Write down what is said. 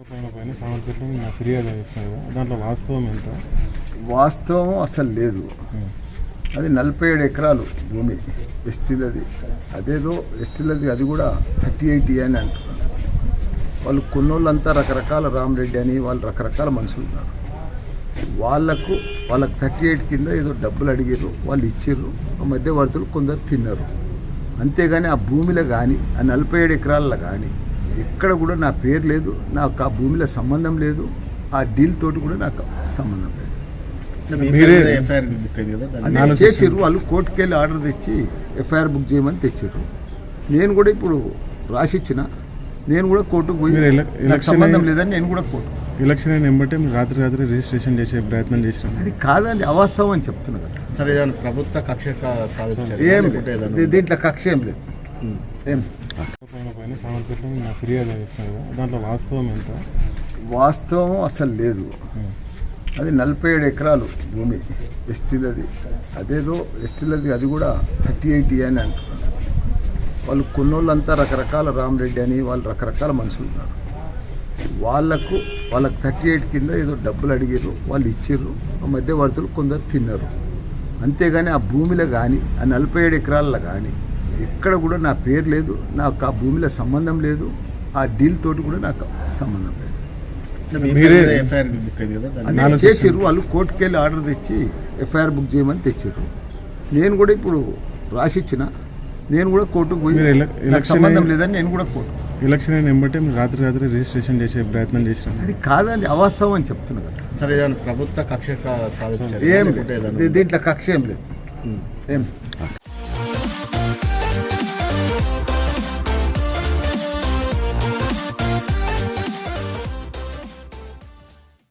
పైన ఫిర్యాదు దాంట్లో వాస్తవం ఎంత వాస్తవం అసలు లేదు. అది నలభై ఏడు ఎకరాలు భూమి. ఎస్టీలది అదేదో ఎస్టీలది అది కూడా థర్టీ ఎయిట్ అని అంటున్నారు. వాళ్ళు కొన్నోళ్ళంతా రకరకాల రామరెడ్డి అని వాళ్ళు రకరకాల మనుషులు ఉన్నారు. వాళ్ళకు వాళ్ళకి థర్టీ ఎయిట్ కింద ఏదో డబ్బులు అడిగారు వాళ్ళు ఇచ్చారు ఆ మధ్యవర్తులు కొందరు తిన్నారు. అంతేగాని ఆ భూమిలో కానీ ఆ నలభై ఏడు ఎకరాల్లో కానీ ఎక్కడ కూడా నా పేరు లేదు నాకు ఆ భూమిలో సంబంధం లేదు ఆ డీల్ తోటి కూడా నాకు సంబంధం లేదు. అది చేసిర్రు వాళ్ళు కోర్టుకి వెళ్ళి ఆర్డర్ తెచ్చి ఎఫ్ఐఆర్ బుక్ చేయమని తెచ్చారు నేను కూడా ఇప్పుడు రాసిచ్చిన నేను కూడా కోర్టుకు పోయి సంబంధం లేదని నేను కూడా కోర్టు ఎలక్షన్ అయిన వెంబటే మీరు రాత్రి రాత్రి రిజిస్ట్రేషన్ చేసే ప్రయత్నం చేసినాం అది కాదని అవాస్తవం అని చెప్తున్నా. కదా సరే ప్రభుత్వ కక్ష ఏం దీంట్లో కక్ష ఏం లేదు. దాంట్లో ఎంత వాస్తవం అసలు లేదు. అది నలభై ఏడు ఎకరాలు భూమి. ఎస్టీలది అదేదో ఎస్టీలది అది కూడా థర్టీ ఎయిట్ అని అంటున్నారు. వాళ్ళు కొన్నోళ్ళంతా రకరకాల రామరెడ్డి అని వాళ్ళు రకరకాల మనుషులు ఉన్నారు. వాళ్ళకు వాళ్ళకి థర్టీ ఎయిట్ కింద ఏదో డబ్బులు అడిగారు వాళ్ళు ఇచ్చారు ఆ మధ్యవర్తులు కొందరు తిన్నారు. అంతేగాని ఆ భూమిలో కానీ ఆ నలభై ఏడు ఎకరాల్లో కానీ ఎక్కడ కూడా నా పేరు లేదు నాకు ఆ భూమిలో సంబంధం లేదు ఆ డీల్ తోటి కూడా నాకు సంబంధం లేదు. అది చేసిర్రు వాళ్ళు కోర్టుకి వెళ్ళి ఆర్డర్ తెచ్చి ఎఫ్ఐఆర్ బుక్ చేయమని తెచ్చారు నేను కూడా ఇప్పుడు రాసిచ్చిన నేను కూడా కోర్టుకు పోయి సంబంధం లేదని నేను కూడా కోర్టు. ఎలక్షన్ అయిన వెంబటే మీరు రాత్రి రాత్రి రిజిస్ట్రేషన్ చేసే ప్రయత్నం చేసినాం. అది కాదని అవాస్తవం అని చెప్తున్నా కదా. సరే ఏదైనా ప్రభుత్వ కక్ష సాధించారు ఏం లేదు. దీంట్లో కక్ష ఏం లేదు. ఏం?